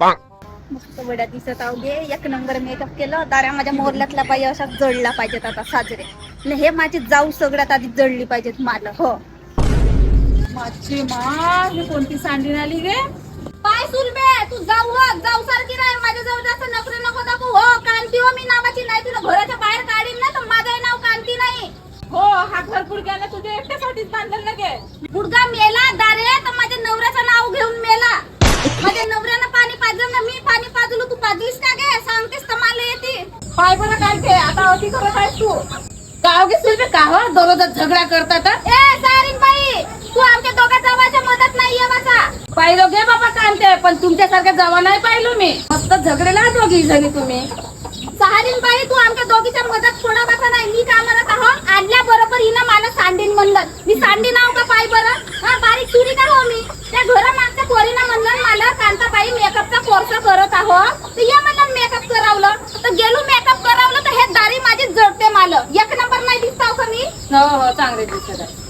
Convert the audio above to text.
मस्त वड्या दिसत आहो गे. एक नंबर मेकअप केलं. दाऱ्या माझ्या मोरल्यातल्या बाई अशा जळल्या पाहिजेत आता साजरे. आणि हे माझी जाऊ सगळ्यात आधी जळली पाहिजेत मला हो. माझी मा ही कोणती सांडीन आली गे? पाय सुलबे तू जाऊ हो. जाऊ सारखी नाही. माझ्या जवळ जास्त नखरे नको दाखवू हो. कांती हो मी नावाची. नाही तुला घराच्या बाहेर काढीन ना तर माझं नाव कांती नाही. हो हा घर गुडघ्याला तुझ्या एकट्यासाठीच बांधलं ना गे. गुडगा मेला दारे तर माझ्या पाय बरं काढते आता अति करत आहेस तू. गाव घे सुलभे का हो? झगडा करतात हं? ए सारीन बाई तू आमच्या दोघा जावाच्या मदत नाही येवाचा पाहिलं घे बाबा कांते पण तुमच्यासारख्या जवा नाही पाहिलो मी. मस्त झगडेला दोघी जणी तुम्ही. सहारीन बाई तू आमच्या दोघीच्या मदत सोडावाचा नाही? मी का म्हणत आहो? आणल्या बरोबर हिनं मला सांडीन म्हणलं. मी सांडी नाव का पाय बरं हा बारीक चुरी का हो मी त्या घरा मागच्या पोरीनं म्हणलं मला कांताबाई मेकअपचा कोर्स करत आहो तर ये म्हणलं मेकअप करावलं तर गेलो आलं एक नंबर नाही दिसताव हो का मी? हो हो चांगले दिसत आहे